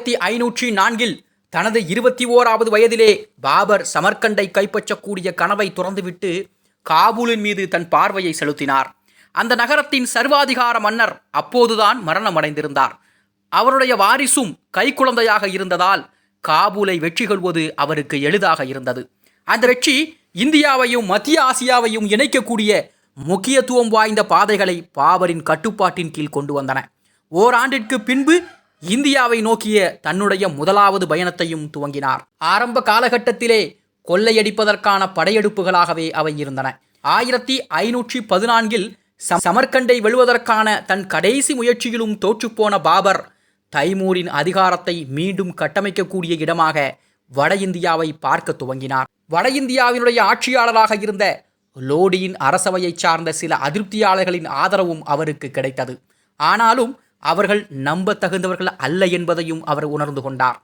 ஆயிரத்தி ஐநூற்றி நான்கில் தனது இருபத்தி ஓராவது வயதிலே பாபர் சமர்கண்டை கைப்பற்றக்கூடிய கனவை துறந்துவிட்டு காபூலின் மீது தன் பார்வையை செலுத்தினார். அந்த நகரத்தின் சர்வாதிகார மன்னர் அப்போதுதான் மரணமடைந்திருந்தார். அவருடைய வாரிசும் கைக்குழந்தையாக இருந்ததால் காபூலை வெற்றி கொள்வது அவருக்கு எளிதாக இருந்தது. அந்த வெற்றி இந்தியாவையும் மத்திய ஆசியாவையும் இணைக்கக்கூடிய முக்கியத்துவம் வாய்ந்த பாதைகளை பாபரின் கட்டுப்பாட்டின் கீழ் கொண்டு வந்தன. ஓராண்டிற்கு பின்பு இந்தியாவை நோக்கிய தன்னுடைய முதலாவது பயணத்தையும் துவங்கினார். ஆரம்ப காலகட்டத்திலே கொள்ளையடிப்பதற்கான படையெடுப்புகளாகவே அவை இருந்தன. ஆயிரத்தி ஐநூற்றி பதினான்கில் ச- சமர்கண்டை வெல்வதற்கான தன் கடைசி முயற்சியிலும் தோற்றுப்போன பாபர் தைமூரின் அதிகாரத்தை மீண்டும் கட்டமைக்கக்கூடிய இடமாக வட இந்தியாவை பார்க்க துவங்கினார். வட இந்தியாவினுடைய ஆட்சியாளராக இருந்த லோடியின் அரசவையைச் சார்ந்த சில அதிருப்தியாளர்களின் ஆதரவும் அவருக்கு கிடைத்தது. ஆனாலும் அவர்கள் நம்பத் தகுந்தவர்கள் அல்ல என்பதையும் அவர் உணர்ந்து கொண்டார்.